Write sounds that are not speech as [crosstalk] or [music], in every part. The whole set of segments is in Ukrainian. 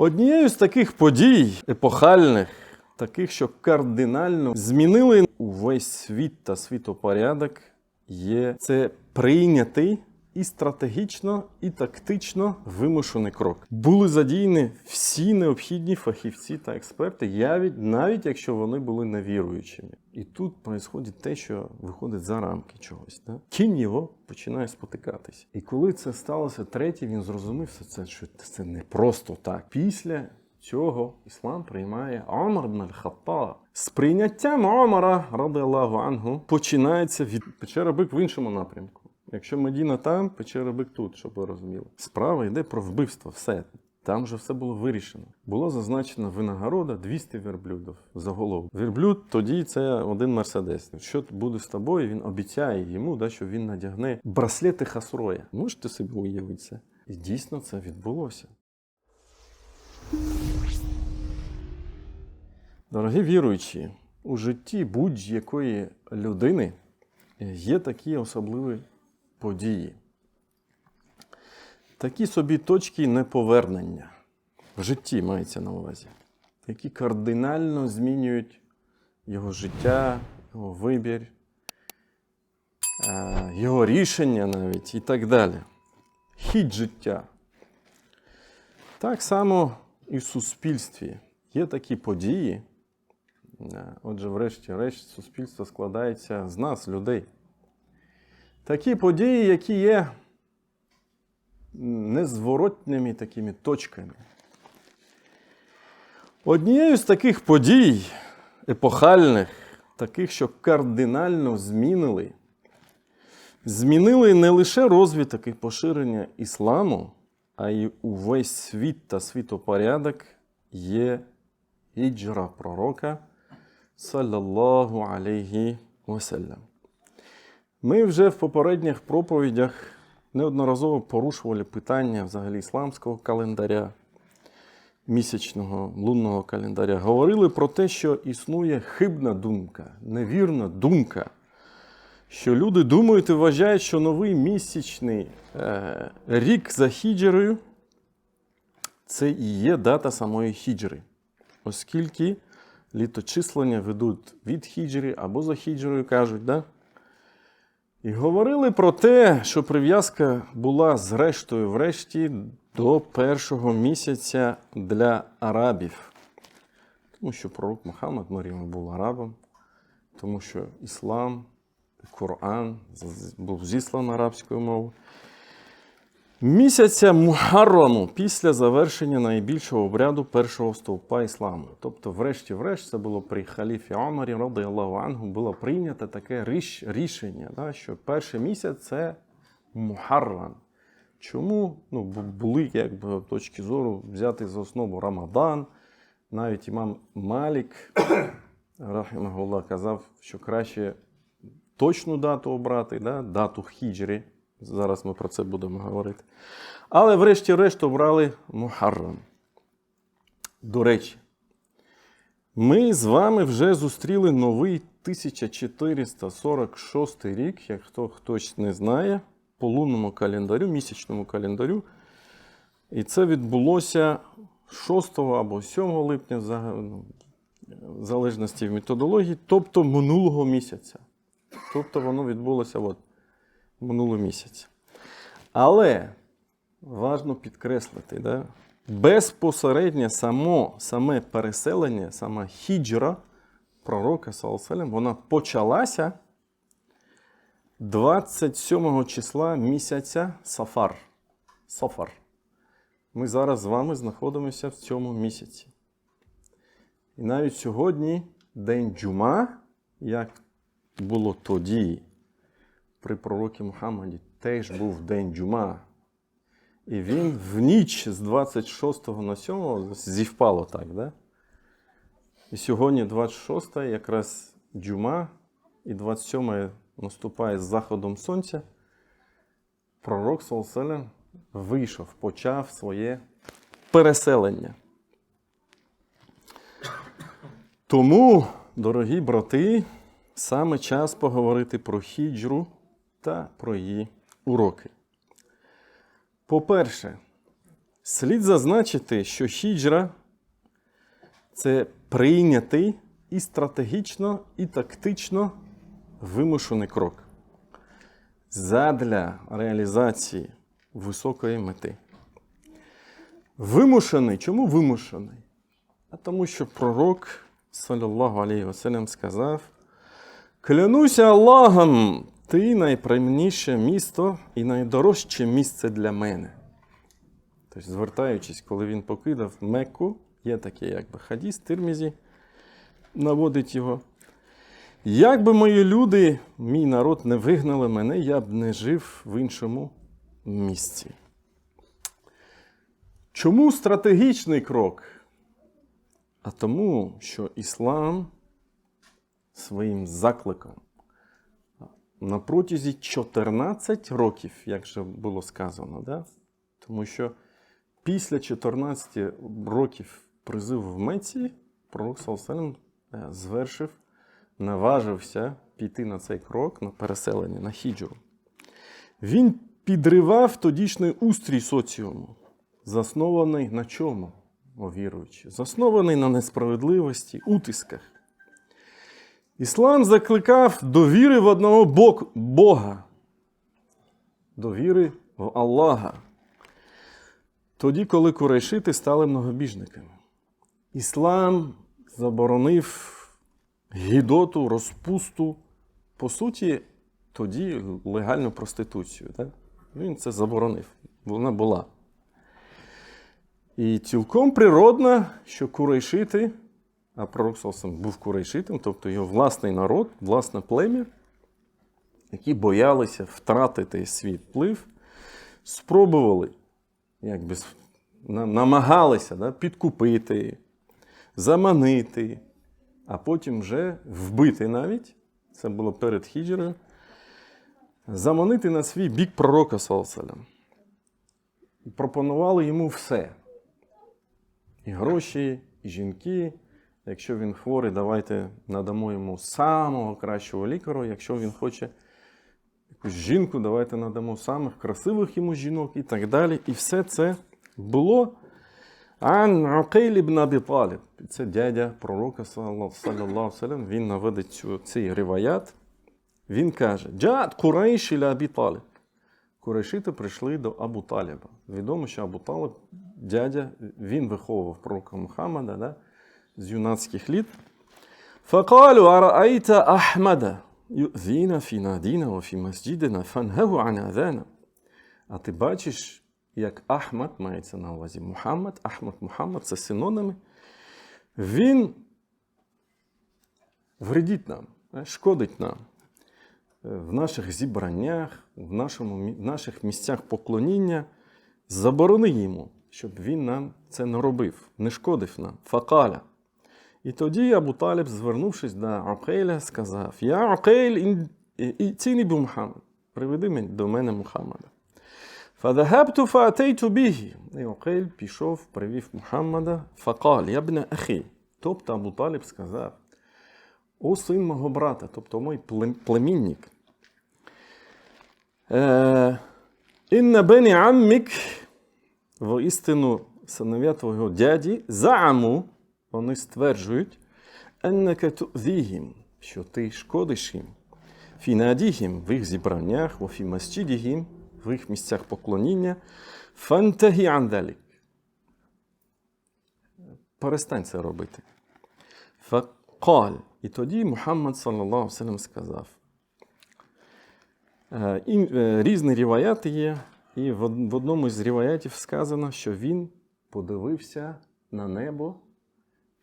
Однією з таких подій епохальних, таких, що кардинально змінили увесь світ та світопорядок, є це прийнятий і стратегічно, і тактично вимушений крок. Були задіяні всі необхідні фахівці та експерти, явіть- навіть якщо вони були невіруючими. І тут відбувається те, що виходить за рамки чогось. Да? Кінь його починає спотикатись. І коли це сталося третє, він зрозумів, що це, що це не просто так. Після цього іслам приймає Омар ibn al-Хаттаб. З прийняттям Омара, ради Аллаху Ангу, починається від печера бик в іншому напрямку. Якщо Медіна там, печера бик тут, щоб ви розуміли. Справа йде про вбивство, все. Там вже все було вирішено. Було зазначено винагорода 200 верблюдів за голову. Верблюд тоді це один мерседес. Що буде з тобою? Він обіцяє йому, да, що він надягне браслети Хасроя. Можете собі уявити це? І дійсно це відбулося. Дорогі віруючі, у житті будь-якої людини є такі особливі події. Такі собі точки неповернення в житті мається на увазі, які кардинально змінюють його життя, його вибір, е, його рішення навіть і так далі. Хід життя. Так само і в суспільстві є такі події. Е, Отже, врешті-решт, суспільство складається з нас, людей. Такі події, які є незворотними такими точками. Однією з таких подій, епохальних, таких, що кардинально змінили, змінили не лише розвиток і поширення ісламу, а й увесь світ та світопорядок є іджра пророка, саллаллаху алейхі васелям. Ми вже в попередніх проповідях неодноразово порушували питання взагалі ісламського календаря, місячного лунного календаря. Говорили про те, що існує хибна думка, невірна думка, що люди думають і вважають, що новий місячний е, рік за хіджерою це і є дата самої хіджри, оскільки літочислення ведуть від хіджри або за хіджрою, кажуть, да? І говорили про те, що прив'язка була зрештою врешті до першого місяця для арабів. Тому що пророк Мухаммад Маріма був арабом, тому що іслам, Коран був зіслан арабською мовою. Місяця Мухарраму після завершення найбільшого обряду першого стовпа ісламу. Тобто, врешті-врешт, це було при халіфі Омарі, ради Аллаху Ангу, було прийнято таке ріш- рішення, да, що перший місяць це Мухаррам. Чому ну, були якби точки зору взяти за основу Рамадан. Навіть імам Малік, [coughs] рахімахулlah, казав, що краще точну дату обрати, да? дату хіджрі. Зараз ми про це будемо говорити. Але врешті-решт обрали Мухаррам. До речі, ми з вами вже зустріли новий 1446 рік, як хто хтось не знає, по лунному календарю, місячному календарю. І це відбулося 6 або 7 липня, ну, в залежності від методології, тобто минулого місяця. Тобто воно відбулося от, минулого місяця. Але важно підкреслити, да? безпосередньо само, саме переселення, сама хіджра пророка Саласелем, вона почалася 27 числа місяця Сафар. Сафар. Ми зараз з вами знаходимося в цьому місяці. І навіть сьогодні день Джума, як було тоді, при пророкі Мухаммаді, теж був день Джума. І він в ніч з 26 на 7 зівпало так, да? І сьогодні 26 якраз Джума, і 27 наступає з заходом сонця. Пророк Салселем вийшов, почав своє переселення. Тому, дорогі брати, саме час поговорити про хіджру та про її уроки. По-перше, Слід зазначити, що хіджра це прийнятий і стратегічно, і тактично вимушений крок задля реалізації високої мети. Вимушений. Чому вимушений? А тому, що пророк, саллаллаху алейхи васелям, сказав: Клянуся Аллахом, ти найприємніше місто і найдорожче місце для мене. Тобто, звертаючись, коли він покидав Мекку, є такий якби хадіс, Тирмізі наводить його. Як би мої люди, мій народ не вигнали мене, я б не жив в іншому місці. Чому стратегічний крок? А тому, що іслам своїм закликом на протязі 14 років, як вже було сказано, да? тому що після 14 років призиву в Меці пророк Салсалем звершив, наважився піти на цей крок, на переселення, на хіджу. Він підривав тодішній устрій соціуму, заснований на чому, о віруючи? Заснований на несправедливості, утисках. Іслам закликав до віри в одного Бог, Бога, до віри в Аллаха. Тоді, коли курайшити стали многобіжниками. Іслам заборонив гідоту, розпусту, по суті, тоді легальну проституцію. Так? Він це заборонив. Вона була. І цілком природно, що курайшити, пророк Сосом був курайшитом, тобто його власний народ, власне плем'я, які боялися втратити свій вплив, спробували, якби намагалися да, підкупити, заманити, а потім вже вбити навіть, це було перед хіджерою, заманити на свій бік пророка Салсалям. Пропонували йому все. І гроші, і жінки. Якщо він хворий, давайте надамо йому самого кращого лікаря. Якщо він хоче якусь жінку, давайте надамо самих красивих йому жінок і так далі. І все це було Таліб. Це дядя пророка, салям. Він наводить цей риваят. Він каже: Джад Курайш іля Абі Таліб. Прийшли до Абу Таліба. Відомо, що Абу Талиб, дядя, він виховував пророка Мухаммада да, з юнацьких літ. فقالوا أرأيت أحمد يؤذينا في نادينا وفي مسجدنا فانهه عن أذانا. А ти бачиш, як Ахмад, мається на увазі Мухаммад, Ахмад Мухаммад це синоніми. Він вредить нам, е, шкодить нам е, в наших зібраннях, в, нашому, мі- в наших місцях поклоніння. Заборони йому, щоб він нам це не робив, не шкодив нам. Факаля. І тоді Абу Таліб, звернувшись до Акейля, сказав: Я Акейль і ціні Мухаммад, приведи мені до мене Мухаммада. Фадагабту фаатейту бігі. І Акейль пішов, привів Мухаммада, факал, я бне ахі. Тобто Абу Таліб сказав: О син мого брата, тобто мій племінник. Е, Інна бені аммік, воістину синов'я твого дяді, зааму, вони стверджують, що ти шкодиш їм. Фі надіхім в їх зібраннях, во фі в їх місцях поклоніння, фантагі андалік. Перестань це робити. Факаль. І тоді Мухаммад саллаллаху сказав. Е, е, різні ріваяти є, і в одному з ріваятів сказано, що він подивився на небо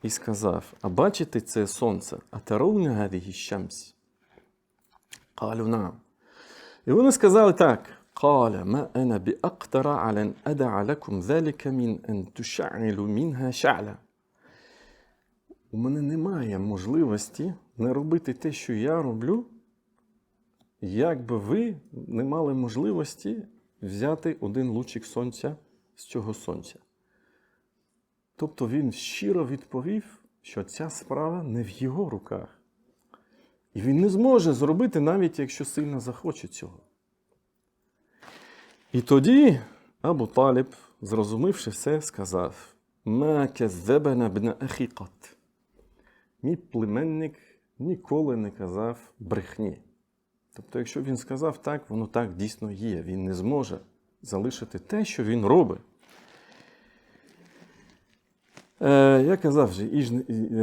і сказав: А бачите це сонце? А таровне гадігі щамсь? Калю нам. І вони сказали так. قال ما أنا بأقدر على أن أدع لكم ذلك من أن تشعلوا منها شعلة. У мене немає можливості не робити те, що я роблю, якби ви не мали можливості взяти один лучик сонця з цього сонця. Тобто він щиро відповів, що ця справа не в його руках. І він не зможе зробити, навіть якщо сильно захоче цього. І тоді Абу Таліб зрозумівши все, сказав: ахікат. Мій племенник ніколи не казав брехні. Тобто, якщо він сказав так, воно так дійсно є. Він не зможе залишити те, що він робить. Е, я казав вже,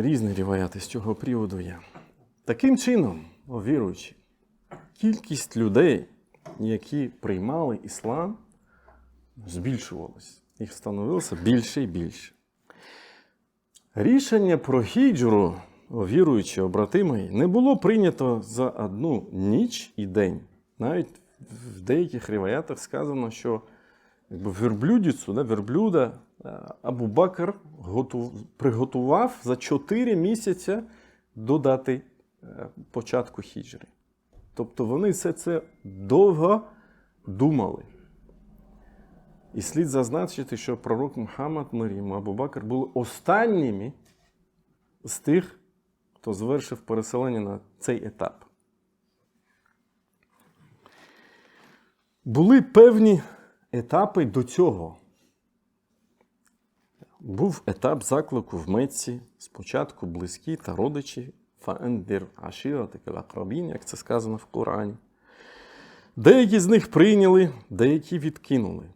різні ріваяти з цього приводу є. Таким чином, о віруючі, кількість людей, які приймали іслам, збільшувалась. Їх становилося більше і більше. Рішення про хіджру, о віруючі, о мої, не було прийнято за одну ніч і день. Навіть в деяких ріваятах сказано, що якби верблюдицю, да, верблюда е, Абу Бакр готу- приготував за 4 місяці до дати е, початку хіджри. Тобто вони все це довго думали. І слід зазначити, що пророк Мухаммад йому, Абу Бакр були останніми з тих, хто звершив переселення на цей етап. Були певні етапи до цього. Був етап заклику в Мецці, спочатку близькі та родичі, фаендир ашіра акрабін, як це сказано в Корані. Деякі з них прийняли, деякі відкинули.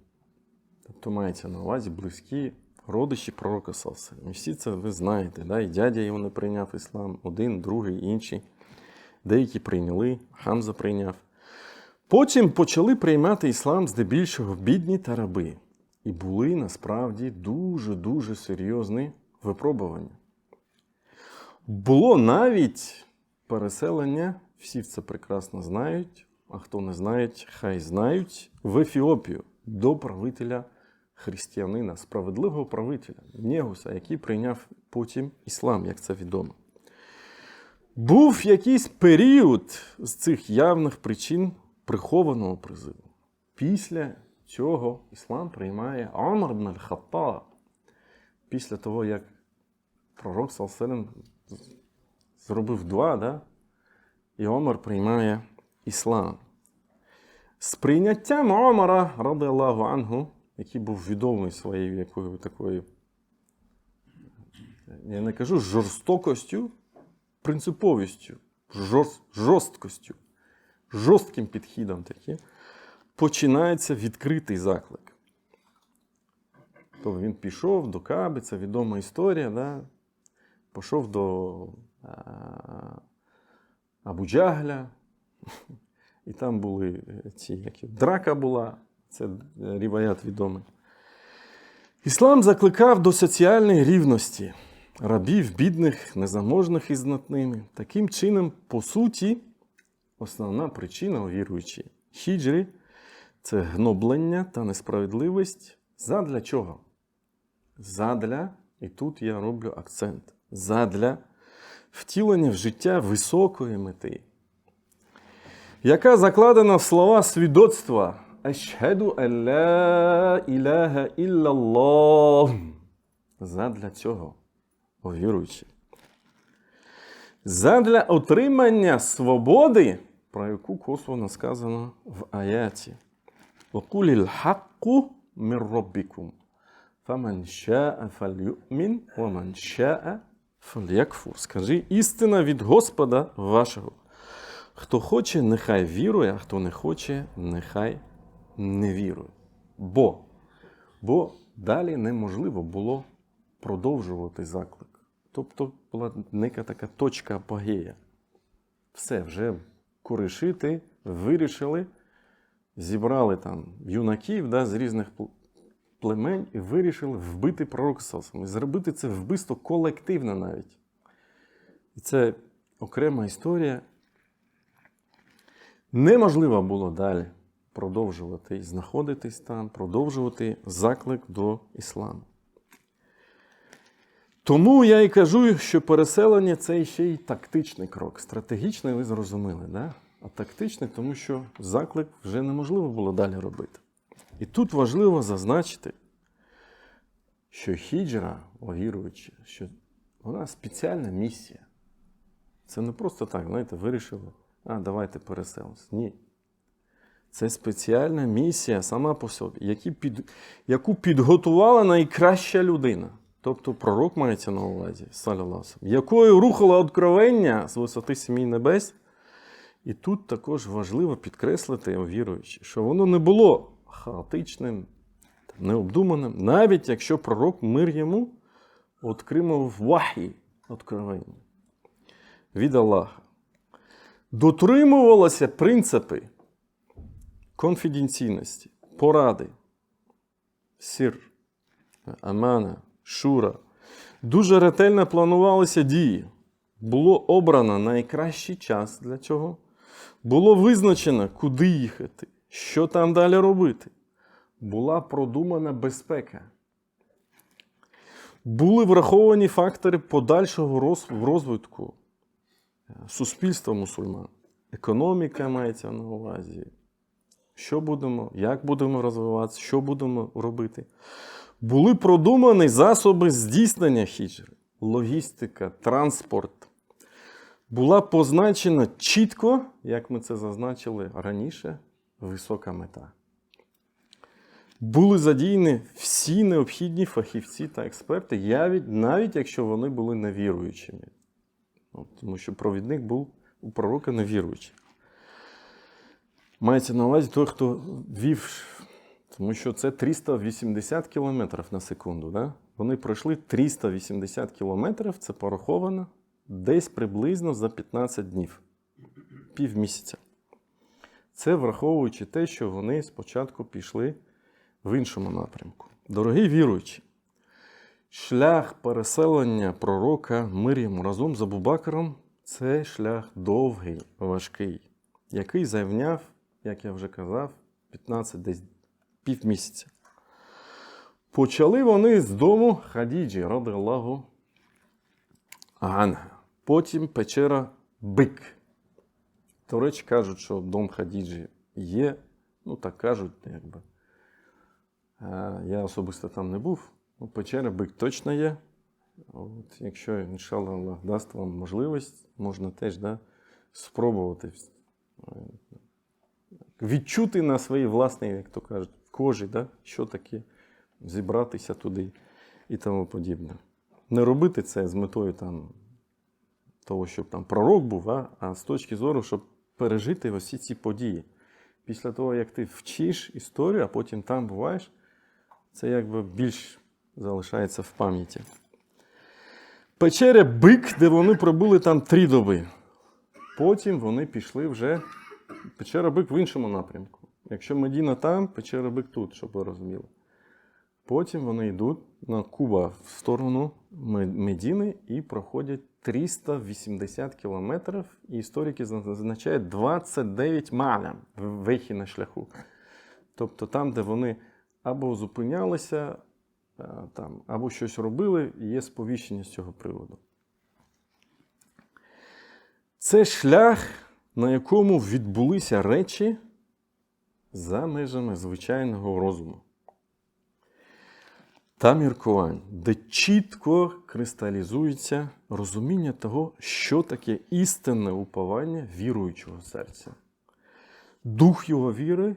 Тобто мається на увазі близькі родичі пророка Салса. І всі це ви знаєте, да? і дядя його не прийняв іслам, один, другий, інший. Деякі прийняли, Хамза прийняв. Потім почали приймати іслам здебільшого бідні та раби. І були насправді дуже-дуже серйозні випробування. Було навіть переселення, всі це прекрасно знають, а хто не знає, хай знають, в Ефіопію до правителя християнина, справедливого правителя, Негуса, який прийняв потім іслам, як це відомо. Був якийсь період з цих явних причин прихованого призиву. Після цього іслам приймає Омар ibn al-Хаттаб. Після того, як пророк Салселем зробив два, да? і Омар приймає іслам. З прийняттям Омара, ради Аллаху Ангу, який був відомий своєю якою такою, я не кажу жорстокостю, принциповістю, жорст, жорсткостю, жорстким підхідом таким, починається відкритий заклик. Тобто він пішов до Каби, це відома історія, да? пішов до а, Абу-Джагля, і там були ці, які, драка була, це е, ріваят відомий. Іслам закликав до соціальної рівності рабів, бідних, незаможних і знатними. Таким чином, по суті, основна причина у віруючій хіджрі це гноблення та несправедливість. Задля чого? Задля, і тут я роблю акцент, задля втілення в життя високої мети, яка закладена в слова свідоцтва Ашхеду ла іляха іллаллах. Задля цього, о віруючі. Задля отримання свободи, про яку косвенно сказано в аяті. وقل الحق من ربكم فمن شاء فليؤمن ومن شاء فليكفر. Скажи, істина від Господа вашого. Хто хоче, нехай вірує, а хто не хоче, нехай не вірує. Бо, бо далі неможливо було продовжувати заклик. Тобто була нека така точка апогея. Все, вже коришити, вирішили, зібрали там юнаків да, з різних пл- племень і вирішили вбити пророка Сосом. І зробити це вбивство колективно навіть. І це окрема історія. Неможливо було далі продовжувати знаходитись там, продовжувати заклик до ісламу. Тому я і кажу, що переселення це ще й тактичний крок. Стратегічний, ви зрозуміли, да? а тактичний, тому що заклик вже неможливо було далі робити. І тут важливо зазначити, що хіджра, о віруючи, що вона спеціальна місія. Це не просто так, знаєте, вирішили, а давайте переселимось. Ні. Це спеціальна місія сама по собі, яку підготувала найкраща людина. Тобто пророк мається на увазі, якою рухало откровення з висоти сімей небес. І тут також важливо підкреслити, віруючи, що воно не було хаотичним, необдуманим, навіть якщо пророк мир йому отримав вахі откровення від Аллаха. Дотримувалося принципи конфіденційності, поради, сір, амана, шура. Дуже ретельно планувалися дії. Було обрано найкращий час для цього. Було визначено, куди їхати, що там далі робити. Була продумана безпека. Були враховані фактори подальшого розвитку е, суспільства мусульман. Економіка мається на увазі. Що будемо, як будемо розвиватися, що будемо робити. Були продумані засоби здійснення хіджри, логістика, транспорт. Була позначена чітко, як ми це зазначили раніше, висока мета. Були задіяні всі необхідні фахівці та експерти, навіть якщо вони були невіруючими. Тому що провідник був у пророка невіруючий. Мається на увазі той, хто вів, тому що це 380 км на секунду. Да? Вони пройшли 380 км, це пораховано десь приблизно за 15 днів, півмісяця. Це враховуючи те, що вони спочатку пішли в іншому напрямку. Дорогі віруючі, шлях переселення пророка мир йому разом з Абубакаром це шлях довгий, важкий, який зайняв, як я вже казав, 15 десь півмісяця. Почали вони з дому Хадіджі, ради Аллаху Анга. Потім печера Бик. До речі, кажуть, що дом Хадіджі є. Ну, так кажуть, якби. Е, Я особисто там не був. Ну, печера Бик точно є. От, якщо, іншалла, дасть вам можливість, можна теж да, спробувати е, відчути на своїй власній, як то кажуть, кожі, да, що таке зібратися туди і тому подібне. Не робити це з метою там, того, щоб там пророк був, а, а з точки зору, щоб пережити усі ці події. Після того, як ти вчиш історію, а потім там буваєш, це якби більш залишається в пам'яті. Печеря Бик, де вони пробули там три доби. Потім вони пішли вже. Печера Бик в іншому напрямку. Якщо Медіна там, печера Бик тут, щоб ви розуміли. Потім вони йдуть на Куба в сторону Медіни і проходять 380 кілометрів. І історики зазначають 29 малям вехи на шляху. Тобто там, де вони або зупинялися, е, там, або щось робили, є сповіщення з цього приводу. Це шлях, на якому відбулися речі за межами звичайного розуму та міркувань, де чітко кристалізується розуміння того, що таке істинне уповання віруючого серця. Дух його віри,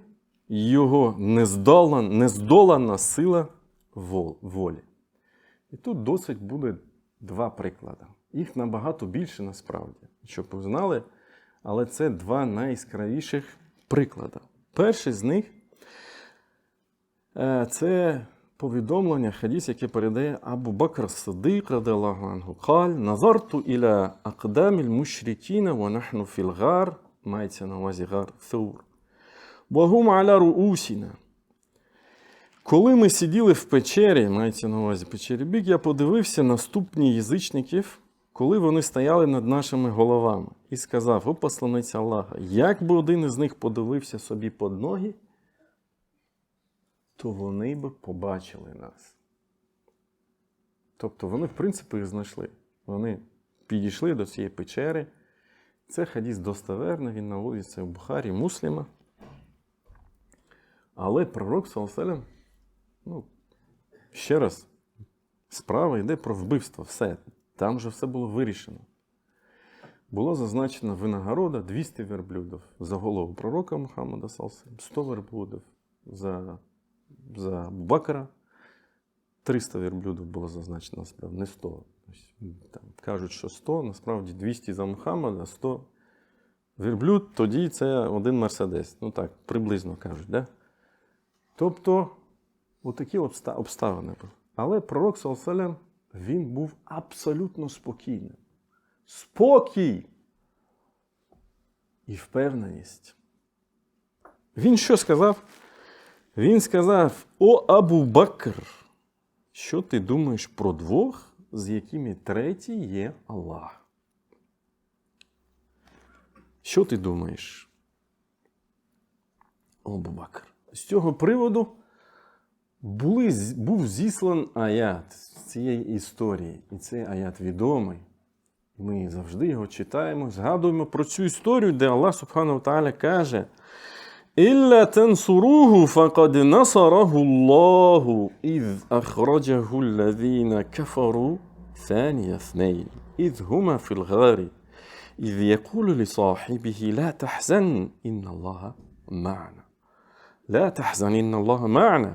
його нездолана, нездолана сила волі. І тут досить буде два приклади. Їх набагато більше насправді, щоб ви знали, але це два найяскравіших приклади. Перший з них е, це повідомлення, хадіс, яке передає Абу Бакр Сидик, радаллаху анху, каль, назарту іля акдаміль мушрикіна ва нахну мається на увазі гар Thuр. Вагум аля руусіна. Коли ми сиділи в печері, мається на увазі печері Бік, я подивився на ступні язичників, коли вони стояли над нашими головами, і сказав: О посланиця Аллаха, як би один із них подивився собі під ноги, то вони би побачили нас. Тобто вони, в принципі, їх знайшли. Вони підійшли до цієї печери. Це хадіс достоверний, він наводиться в Бухарі Мусліма. Але пророк Саласелем, ну, ще раз, справа йде про вбивство. Все. Там вже все було вирішено. було зазначено винагорода 200 верблюдів за голову пророка Мухаммада Салсам, 100 верблюдів за, за Бакара, 300 верблюдів було зазначено насправді, не 100. Тобто, Там, кажуть, що 100, насправді 200 за Мухаммада, 100 верблюд, тоді це один Мерседес. Ну так, приблизно кажуть. Да? Тобто, отакі обста- обставини були. Але пророк Салсалям, він був абсолютно спокійним. Спокій і впевненість. Він що сказав? Він сказав: О Абу Бакр, що ти думаєш про двох, з якими третій є Аллах? Що ти думаєш? О Абу. З цього приводу були, з- був зіслан аят з цієї історії. І цей аят відомий. Ми завжди його читаємо, згадуємо про цю історію, де Аллах Субхану Тааля каже: Ілля тенсуругу факад насараху Аллаху, із ахраджаху лавіна кафару ثاني اثنين إذ هما في الغار إذ يقول لصاحبه لا تحزن إن الله معنا لا تحزن إن الله معنا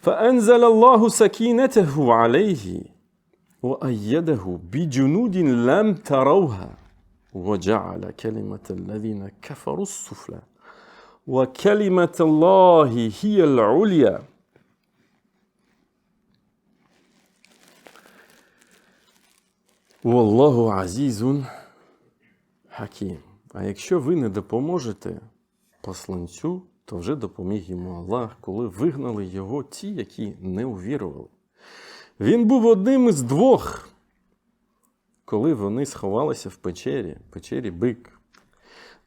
فأنزل الله سكينته عليه وأيده بجنود لم تروها وجعل كلمة الذين كفروا السفلى وكلمة الله هي العليا والله عزيز حكيم А якщо ви не допоможете посланцю, то вже допоміг йому Аллах, коли вигнали його ті, які не увірували. Він був одним із двох, коли вони сховалися в печері, печері бик.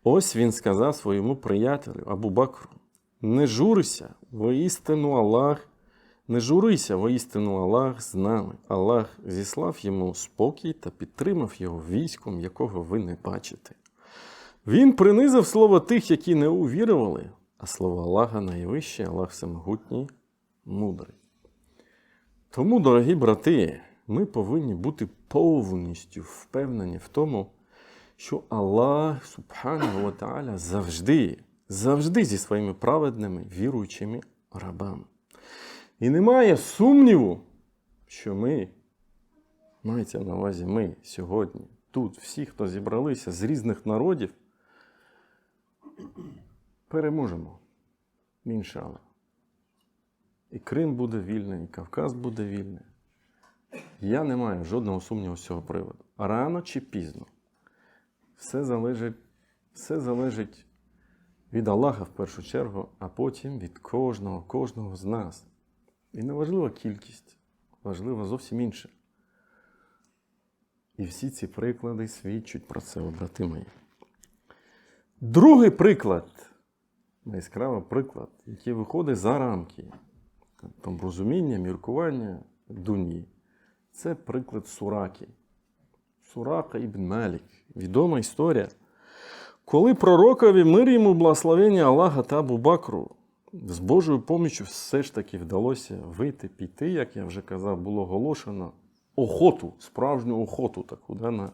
Ось він сказав своєму приятелю Абу Бакру: Не журися, воістину Аллах, не журися, воістину Аллах з нами. Аллах зіслав йому спокій та підтримав його військом, якого ви не бачите. Він принизив слово тих, які не увірували, а слово Аллаха найвище, Аллах всемогутній, мудрий. Тому, дорогі брати, ми повинні бути повністю впевнені в тому, що Аллах Субхану Тааля завжди, завжди зі своїми праведними віруючими рабами. І немає сумніву, що ми, мається на увазі ми сьогодні, тут, всі, хто зібралися з різних народів, переможемо. Іншалла. І Крим буде вільний, і Кавказ буде вільний. Я не маю жодного сумніву з цього приводу. Рано чи пізно. Все залежить, все залежить від Аллаха в першу чергу, а потім від кожного, кожного з нас. І не важлива кількість, важливо зовсім інше. І всі ці приклади свідчать про це, брати мої. Другий приклад, яскравий приклад, який виходить за рамки там, розуміння, міркування дуні. Це приклад Сураки. Сурака ібн Малік. Відома історія. Коли пророкові мир йому благословення Аллаха та Абу Бакру з Божою поміччю все ж таки вдалося вийти, піти, як я вже казав, було оголошено охоту, справжню охоту таку да, на,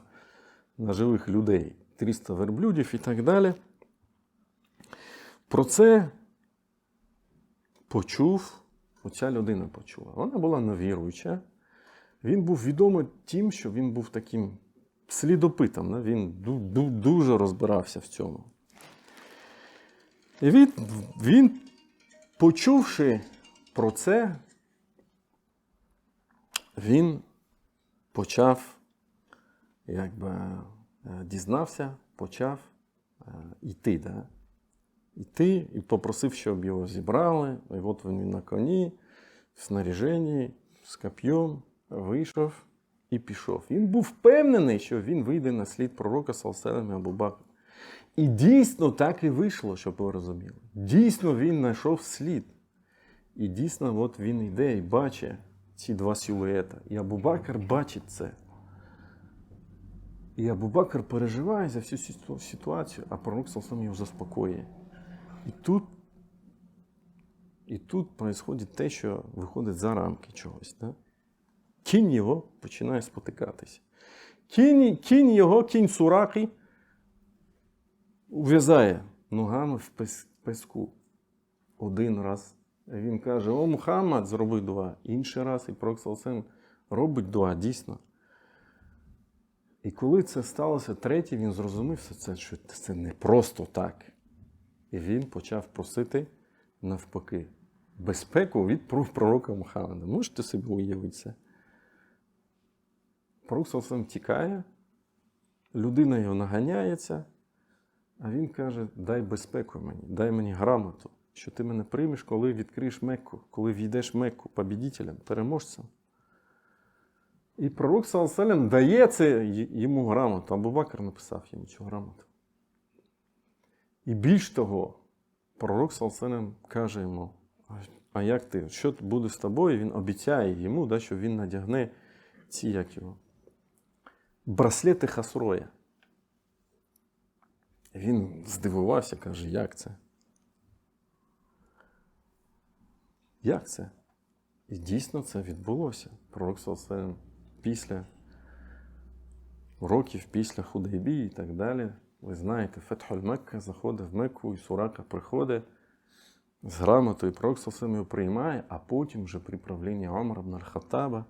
на живих людей. 300 верблюдів і так далі. Про це почув, оця людина почула. Вона була невіруюча. Він був відомий тим, що він був таким слідопитом. Він ду- ду- дуже розбирався в цьому. І він, він, почувши про це, він почав, якби е, дізнався, почав е, йти. Да? Йти і попросив, щоб його зібрали. І от він на коні, в снаряженні, з коп'єм, вийшов і пішов. Він був впевнений, що він вийде на слід пророка Салселем або Бакр. І дійсно так і вийшло, щоб ви розуміли. Дійсно він знайшов слід. І дійсно, от він йде і бачить ці два силуета. І Абу-Бакр бачить це. І Абу-Бакр переживає за всю ситуацію, а пророк Салсам його заспокоює. І тут, і тут відбувається те, що виходить за рамки чогось. Да? Кінь його починає спотикатися. кінь, кінь його, кінь сураки, ув'язає ногами в песку. Один раз. Він каже: О, Мухаммад, зроби дуа. Інший раз і Пророк Салсем робить дуа, дійсно. І коли це сталося третє, він зрозумів, що це, що це не просто так. І він почав просити навпаки безпеку від пророка Мухаммада. Можете собі уявити це? Пророк тікає, людина його наганяється, а він каже: дай безпеку мені, дай мені грамоту, що ти мене приймеш, коли відкриєш Мекку, коли війдеш в Мекку побідітелем, переможцем. І пророк Салсалям дає це йому грамоту. Абу Бакр написав йому цю грамоту. І більш того, пророк Салсалям каже йому: «А- як ти? Що буде з тобою? Він обіцяє йому, да, що він надягне ці як його, браслети Хасроя. Він здивувався, каже, як це? Як це? І дійсно це відбулося. Пророк Салсалям після років після Худайбії і так далі. Ви знаєте, Фетхуль Мекка заходить в Мекку, і Сурака приходить з грамотою, пророк Салсалям його приймає, а потім вже при правлінні Омара бн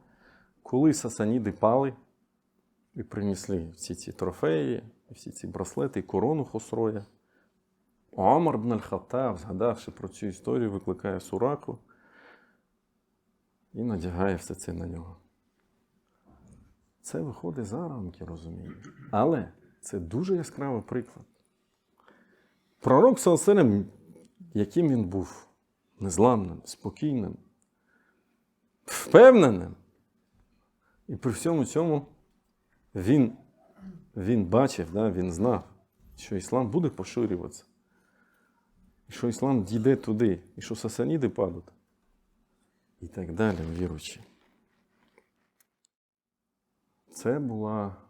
коли сасаніди пали і принесли всі ці трофеї, всі ці браслети і корону Хосроя. Омар бн згадавши про цю історію, викликає Сураку і надягає все це на нього. Це виходить за рамки розуміння. Але це дуже яскравий приклад. Пророк Салселем, яким він був незламним, спокійним, впевненим. І при всьому цьому він, він бачив, да, він знав, що іслам буде поширюватися. І що іслам дійде туди, і що сасаніди падуть. І так далі, віруючи. Це була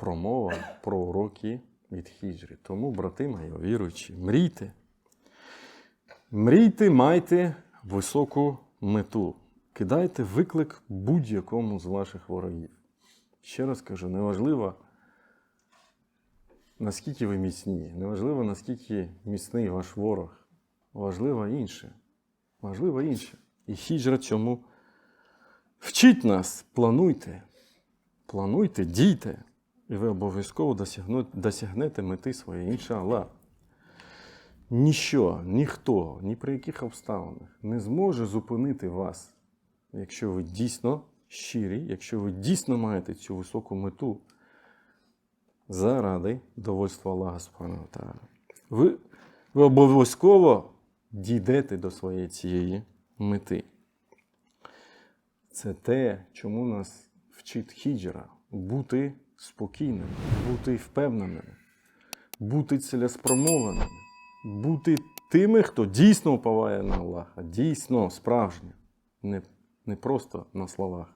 промова про уроки від хіджри. Тому, брати мої, віруючі, мрійте. Мрійте, майте високу мету. Кидайте виклик будь-якому з ваших ворогів. Ще раз кажу, неважливо, наскільки ви міцні, неважливо, наскільки міцний ваш ворог. Важливо інше. Важливо інше. І хіджра цьому вчить нас, плануйте. Плануйте, дійте, і ви обов'язково досягнете мети своєї, іншаллах. Ніщо, ніхто, ні при яких обставинах не зможе зупинити вас, якщо ви дійсно щирі, якщо ви дійсно маєте цю високу мету заради довольства Аллаха Субхану. Ви, ви обов'язково дійдете до своєї цієї мети. Це те, чому нас вчить хіджра бути спокійним, бути впевненим, бути цілеспромованим, бути тими, хто дійсно уповає на Аллаха, дійсно справжнє, не, не просто на словах.